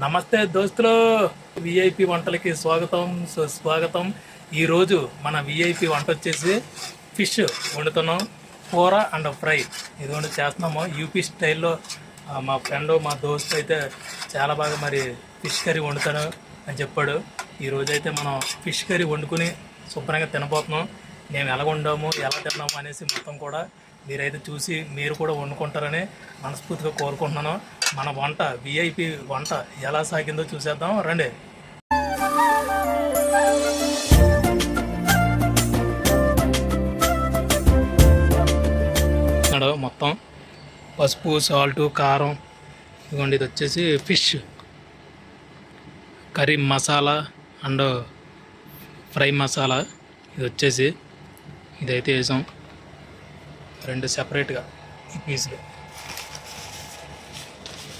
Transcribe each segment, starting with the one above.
నమస్తే దోస్తులు. విఐపి వంటలకి స్వాగతం. సుస్వాగతం ఈరోజు మన విఐపి వంట వచ్చేసి ఫిష్ వండుతున్నాం. కూర అండ్ ఫ్రై. ఇది వండి చేస్తున్నాము. యూపీ స్టైల్లో మా ఫ్రెండ్ మా దోస్తు అయితే చాలా బాగా మరి ఫిష్ కర్రీ వండుతాను అని చెప్పాడు. ఈరోజు అయితే మనం ఫిష్ కర్రీ వండుకుని శుభ్రంగా తినబోతున్నాం. మేము ఎలా వండాము ఎలా తిన్నాము అనేసి మొత్తం కూడా మీరైతే చూసి మీరు కూడా వండుకుంటారని మనస్ఫూర్తిగా కోరుకుంటున్నాను. మన వంట విఐపి వంట ఎలా సాగిందో చూసేద్దాం రండి. మొత్తం పసుపు సాల్ట్ కారం ఇదిగోండి ఇది వచ్చేసి fish curry masala and fry masala ఇది వచ్చేసి ఇదైతే వేసాం రెండు సెపరేట్గా ఈ పీసులు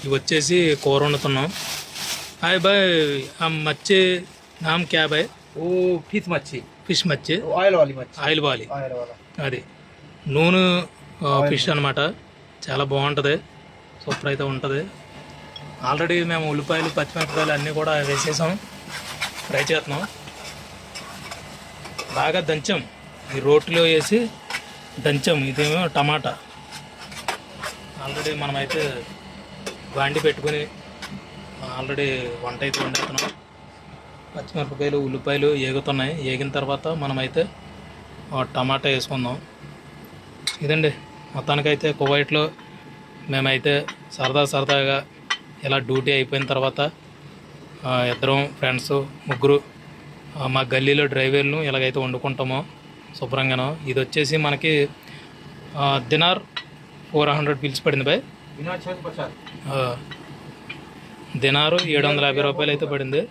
ఇవి వచ్చేసి కూర వండుతున్నాం హాయ్ బాయ్ ఆ మచ్చి నామ్ క్యా బాయ్? ఓ ఫిష్ మచ్చి. ఫిష్ మచ్చి. ఆయిల్ వాలి ఆయిల్ వాలి. అది. నూనె ఫిష్ అనమాట చాలా బాగుంటుంది. సూపర్ అయితే ఉంటుంది. ఆల్రెడీ మేము ఉల్లిపాయలు పచ్చిమిరపకాయలు అన్నీ కూడా వేసేసాం. ఫ్రై చేస్తున్నాం. బాగా దంచాం. ఈ రోట్లో వేసి దంచాము. ఇదేమో టమాటా. ఆల్రెడీ మనమైతే బాండి పెట్టుకొని ఆల్రెడీ వంట అయితే వండుతున్నాం. పచ్చిమిరపకాయలు ఉల్లిపాయలు ఏగుతున్నాయి. ఏగిన తర్వాత మనమైతే టమాటా వేసుకుందాం. ఇదండి. మొత్తానికైతే కువైట్లో మేమైతే సరదా సరదాగా ఇలా డ్యూటీ అయిపోయిన తర్వాత ఇద్దరం ఫ్రెండ్స్ ముగ్గురు మా గల్లీలో డ్రైవర్లు ఇలాగైతే వండుకుంటామో. శుభ్రంగాను. ఇది వచ్చేసి మనకి దినార్ ఫోర్ హండ్రెడ్ బిల్స్ పడింది బాయ్. దినారు ఏడు వందల యాభై రూపాయలు అయితే పడింది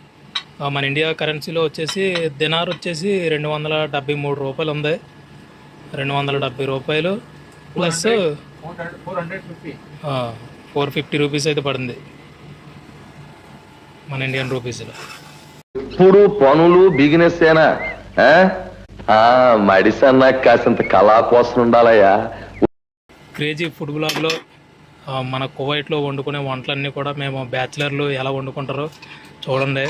మన ఇండియా కరెన్సీలో వచ్చేసి దినార్ వచ్చేసి రెండు వందల డెబ్బై మూడు రూపాయలు ఉంది రెండు వందల డెబ్బై రూపాయలు. ప్లస్ ఫోర్ ఫిఫ్టీ రూపీస్ అయితే పడింది. మన ఇండియన్ రూపీస్లో. ఇప్పుడు పనులు బిగినెస్ ఏనా మడిసన్నా కాసింత కళా కోసం ఉండాలయ్యా. క్రేజీ ఫుడ్ బ్లాగ్లో మన కువైట్లో వండుకునే వంటలన్నీ కూడా మేము బ్యాచిలర్లు ఎలా వండుకుంటారో చూడండి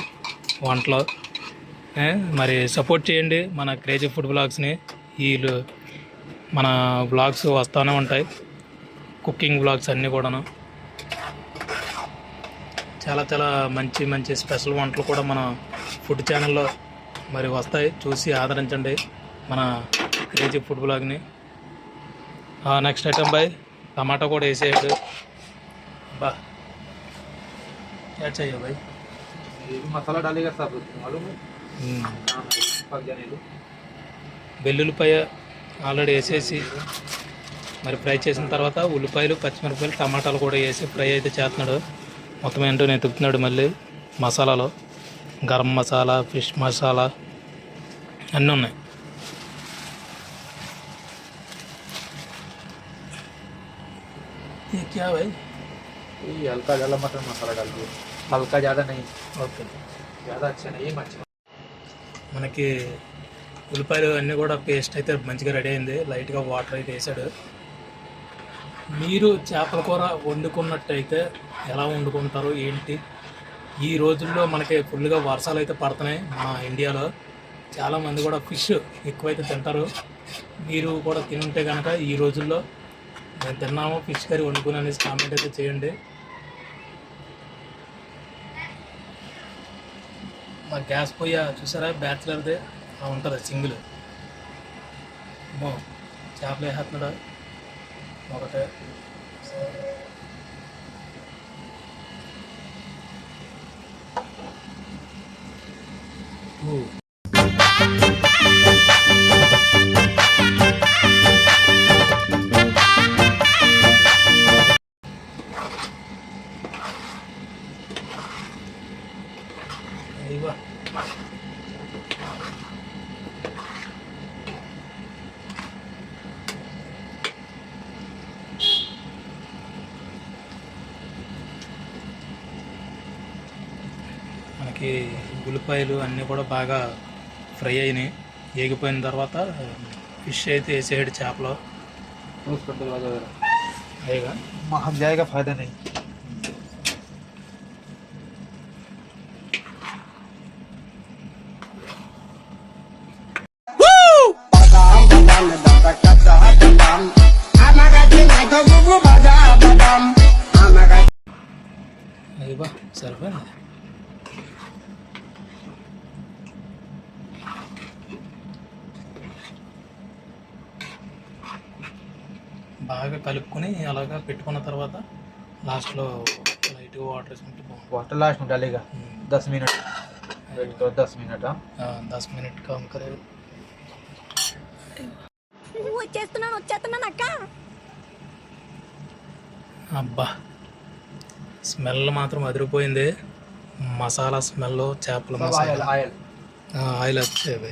వంటలు. మరి సపోర్ట్ చేయండి మన క్రేజీ ఫుడ్ బ్లాగ్స్ని. వీళ్ళు మన బ్లాగ్స్ వస్తూనే ఉంటాయి. కుకింగ్ బ్లాగ్స్ అన్నీ కూడాను. చాలా చాలా మంచి మంచి స్పెషల్ వంటలు కూడా మన ఫుడ్ ఛానల్లో మరి వస్తాయి చూసి ఆదరించండి మన క్రేజీ ఫుడ్ బ్లాగ్ని నెక్స్ట్ ఐటమ్ బాయ్ టమాటా కూడా వేసేయండి బా क्या चाहिए भाई ये भी मसाला डालेगा सब मालूम है మ్మ్. हाँ, पक जाने दो వెల్లుల్లిపాయ ఆల్రెడీ వేసేసి మరి ఫ్రై చేసిన తర్వాత ఉల్లిపాయలు పచ్చిమిరపకాయలు టమాటాలు కూడా వేసి ఫ్రై అయితే చేస్తున్నాడు మొత్తం ఏంటో నేను తిప్పుతున్నాడు మళ్ళీ మసాలాలో గరం మసాలా ఫిష్ మసాలా అన్నీ ఉన్నాయి ये क्या भाई ये हल्का ज़्यादा मटन मसाला डाल दिए हल्का ज़्यादा नहीं ఓకే ज़्यादा अच्छा नहीं है मच्छी మనకి ఉల్లిపాయలు అన్నీ కూడా పేస్ట్ అయితే మంచిగా రెడీ అయింది లైట్గా వాటర్ అయితే వేసాడు మీరు చేపల కూర వండుకున్నట్టయితే ఎలా వండుకుంటారు ఏంటి ఈ రోజుల్లో మనకి ఫుల్గా వర్షాలు అయితే పడుతున్నాయి మన ఇండియాలో. చాలామంది కూడా ఫిష్ ఎక్కువైతే తింటారు. మీరు కూడా తింటే కనుక ఈ రోజుల్లో మేము తిన్నాము ఫిష్ కర్రీ వండుకుని అనేసి కామెంట్ అయితే చేయండి. మా గ్యాస్ పొయ్య చూసారా? బ్యాచిలర్దే అలా ఉంటుంది సింగిల్ చేపలు వేస్తున్నాడు? ఒకటే. ఊ. అయ్యవా మనకి ఉల్లిపాయలు అన్నీ కూడా బాగా ఫ్రై అయినాయి. ఏగిపోయిన తర్వాత ఫిష్ అయితే వేసేయడు చేపలో. అయ్యగా. మహాజాయిగా ఫైదా ఫాయిదా అలాగా పెట్టుకున్న తర్వాత లాస్ట్లో లైట్గా వాటర్ వేసుకుంటే బాగుంటుంది वाटर लास्ट में डालेगा दस मिनट वेट करो दस मिनट हाँ దస్ మినిట్ కమ్ करे వచ్చేస్తున్నాను వచ్చేస్తున్నాను అక్క అబ్బా స్మెల్ మాత్రం అదిరిపోయింది మసాలా స్మెల్ చేపల सब आयल మసాలా आयल ఆ, ఆయిల్ వచ్చేది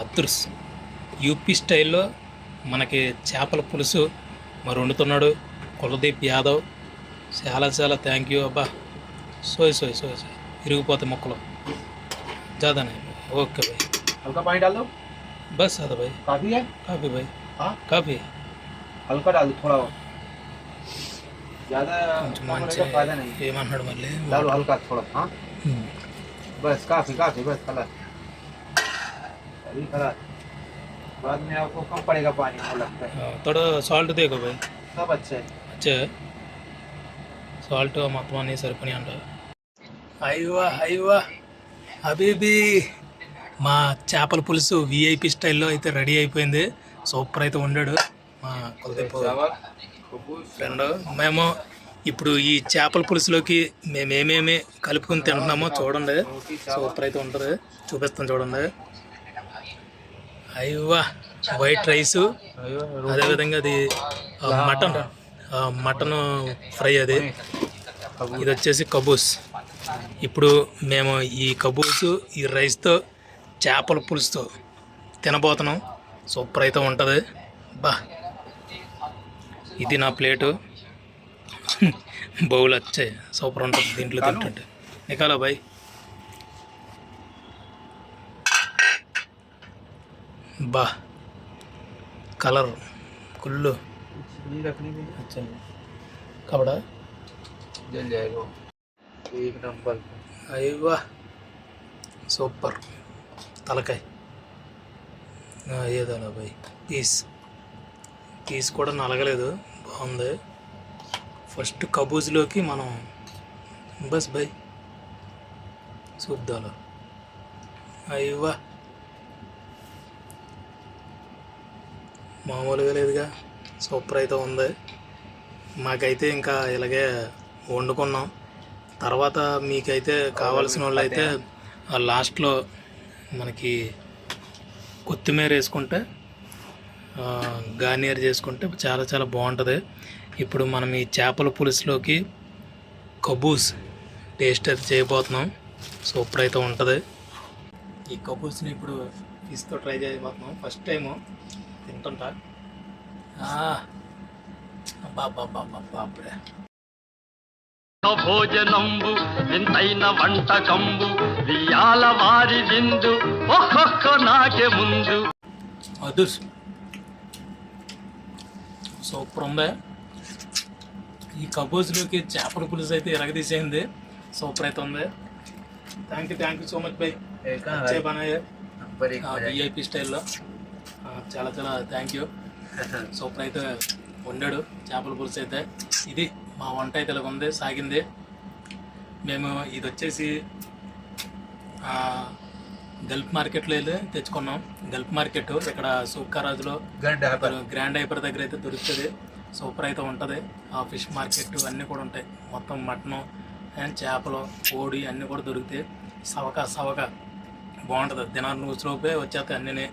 అదృశ్యం యూపీ స్టైల్లో మనకి చేపల పులుసు మరి వండుతున్నాడు కులదీప్ యాదవ్ చాలా చాలా థ్యాంక్ యూ అబ్బా సోయ్ సోయ్ సోయ్ సోయ్ ఇరిగిపోతాయి మొక్కలు జాదానే ఓకే భాయ్ हल्का पानी डाल दो బస్ అదా భాయ్ काफी है కాఫీ భాయ్ हाँ కాఫీ हल्का डाल दो थोड़ा और ज्यादा కొంచెం कम మంచి रहेगा फायदा नहीं ఏమన్నాడు మళ్ళీ डालो हल्का थोड़ा हाँ ఉమ్. बस काफी काफी बस खलास अभी खलास बाद में आपको कम पड़ेगा पानी मुझे लगता है थोड़ा సాల్ట్ देखो भाई सब अच्छा है అచ్చే సాల్ట్ మొత్తం అన్నీ సరిపోయి అంట అయ్యవా అయ్యవా హబీబీ మా చేపల పులుసు విఐపి స్టైల్లో అయితే రెడీ అయిపోయింది సూపర్ అయితే వండాడు మా కులదీప్ ఫ్రెండ్ మేము ఇప్పుడు ఈ చేపల పులుసులోకి మేము ఏమేమి కలుపుకొని తింటున్నామో చూడండి సూపర్ అయితే ఉంటుంది చూపిస్తాం చూడండి అయ్యవా వైట్ రైసు అదేవిధంగా అది మటన్. మటన్ ఫ్రై అది. ఇది వచ్చేసి కబూస్. ఇప్పుడు మేము ఈ కబూస్ ఈ రైస్తో చేపల పులుసుతో తినబోతున్నాం. సూపర్ అయితే ఉంటుంది. బా. ఇది నా ప్లేటు. బౌల్ వచ్చాయి. సూపర్ ఉంటుంది దీంట్లో తింటుంటే. నికాలా బాయ్. బా. కలర్ కుళ్ళు. కబడా. అయ్యా సూపర్. తలకాయ. ఏదో బాయ్ పీస్. పీస్ కూడా నలగలేదు. బాగుంది. ఫస్ట్ కబూజ్లోకి మనం బస్ బై. చూద్దాలో అయ్యా మామూలుగా లేదుగా. సూపర్ అయితే ఉంది. మాకైతే ఇంకా ఇలాగే వండుకున్నాం. తర్వాత మీకైతే కావాల్సిన వాళ్ళు అయితే లాస్ట్లో మనకి కొత్తిమీర వేసుకుంటే గార్నియర్ చేసుకుంటే చాలా చాలా బాగుంటుంది. ఇప్పుడు మనం ఈ చేపల పులుసులోకి కబూస్ టేస్ట్ అయితే చేయబోతున్నాం. సూపర్ అయితే ఉంటుంది. ఈ కబూస్ని ఇప్పుడు ఫిష్తో ట్రై చేయబోతున్నాం. ఫస్ట్ టైము తింటుంటా బాబ్రే భోజనంబు వింతైన వంటకంబు వియాల వారి విందు ఒక్కొక్క నాకే ముందు. మధుర్ సూపర్ ఉందే ఈ కబోజ్లోకి చేపల పులుసు అయితే ఎరగదీసేయింది సూపర్ అయితే ఉంది thank you thank you so much bye VIP స్టైల్లో. చాలా చాలా థ్యాంక్ యూ సూపర్ అయితే వండాడు. చేపల పులుసు అయితే. ఇది మా వంట అయితే ఉంది సాగింది. మేము ఇది వచ్చేసి గల్ఫ్ మార్కెట్లో వెళ్ళి తెచ్చుకున్నాం. గల్ఫ్ మార్కెట్ ఇక్కడ సూక్కరాజులో గ్రాండ్ హైపర్ దగ్గర అయితే దొరుకుతుంది. సూపర్ అయితే ఉంటుంది. ఆ ఫిష్ మార్కెట్ అన్నీ కూడా ఉంటాయి. మొత్తం మటను అండ్ చేపలు కోడి అన్నీ కూడా దొరుకుతాయి. సవక సవక బాగుంటుంది. దినారు రోజులోపే వచ్చేస్తాయి అన్నీ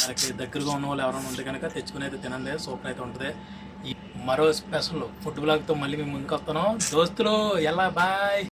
మనకి దగ్గరగా ఉన్న వాళ్ళు ఎవరైనా ఉంటే కనుక తెచ్చుకుని అయితే తినండి సూపర్ అయితే ఉంటుంది. ఈ మరో స్పెషల్ ఫుడ్ బ్లాగ్తో మళ్ళీ మేము ముందుకు వస్తున్నాం దోస్తులు ఎలా బాయ్